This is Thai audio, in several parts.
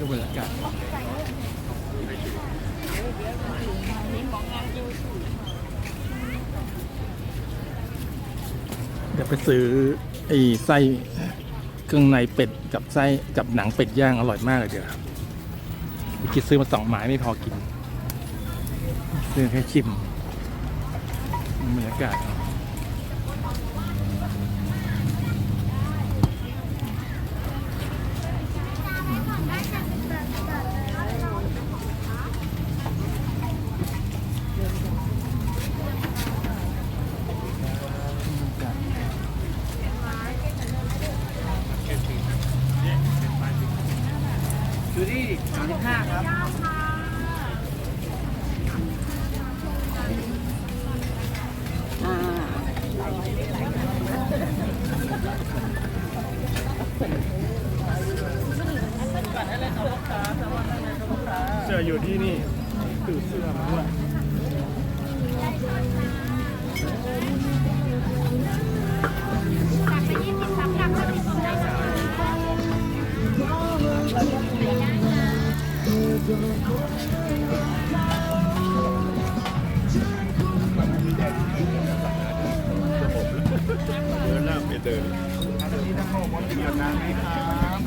ดูบรรยากาศเดี๋ยวไปซื้อไอ้ไส้เครื่องในเป็ดกับไส้กับหนังเป็ดย่างอร่อยมากเลยเดี๋ยวครับเมื่อกี้ซื้อมาสองไม้ไม่พอกินซื้อแค่ชิมบรรยากาศ ดูที่สามสิบห้าครับเสื้ออยู่ที่นี่ตื่นเสื้อมาด้วยตักไปยี่สิบสาม เดินหน้าไปเดินอันนี้ทั้งหมดหมดเกี่ยวน้ำไหมครับ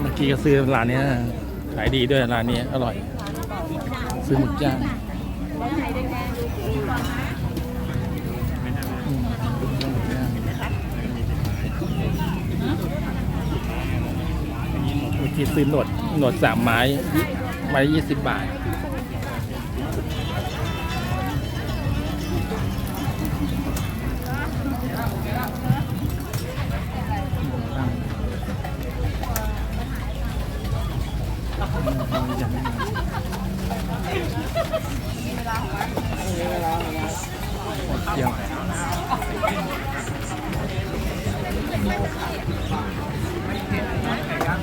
เมื่อกี้ก็ซื้อร้านเนี้ยขายดีด้วยร้านนี้อร่อย ซื้อหมึกย่างอืมหมึกย่าง เมื่อกี้ซื้อหนวดหนวดสามไม้ไม้ยี่สิบบาท เที่ย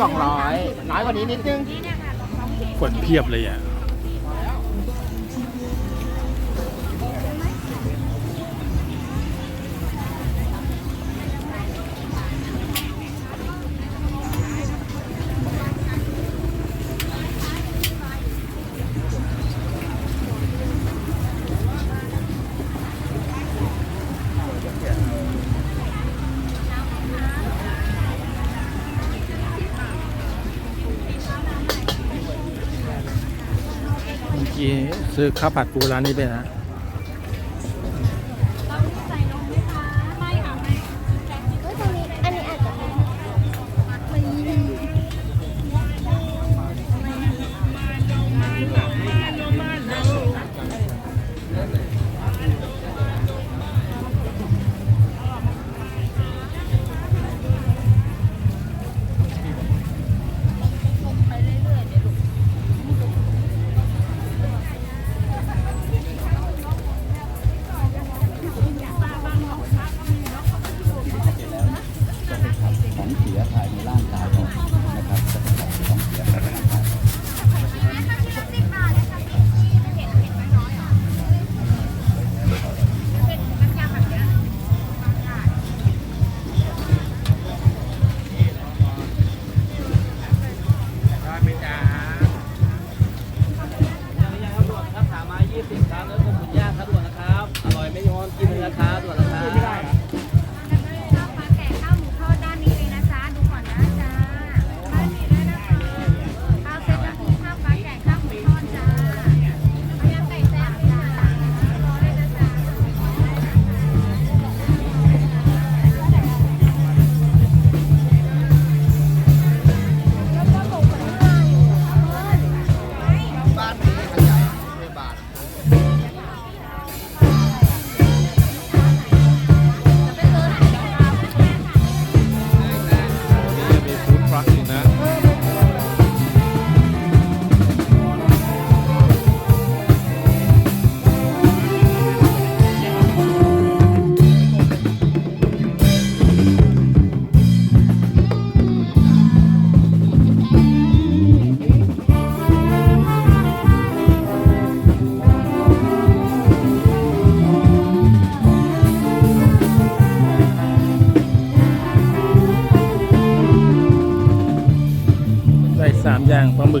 สองร้อยน้อยกว่านี้นิดนึงคนเพียบเลยอะ ซื้อข้าวผัดปูร้านนี้ไปนะ กินนะครับ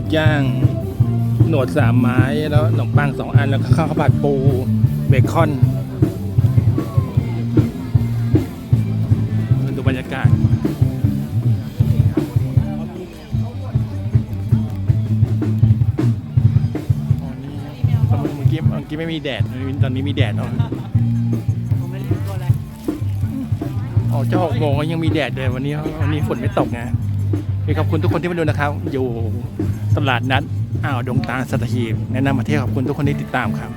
มึกย่าง หนวดสามไม้แล้วขนมปังสองอันแล้วก็ข้าวผัดปูเบคอนดูบรรยากาศอ๋อนี่เมื่อกี้เมื่อกี้ไม่มีแดด ตอนนี้มีแดดเนาะอ๋อจะหกโมงก็ยังมีแดดเลยวันนี้วันนี้ฝนไม่ตกไงขอบคุณทุกคนที่มาดูนะครับ อยู่ ตลาดนัดอ่าวดงตาลสัตหีบแนะนำมาเที่ยวขอบคุณทุกคนที่ติดตามครับ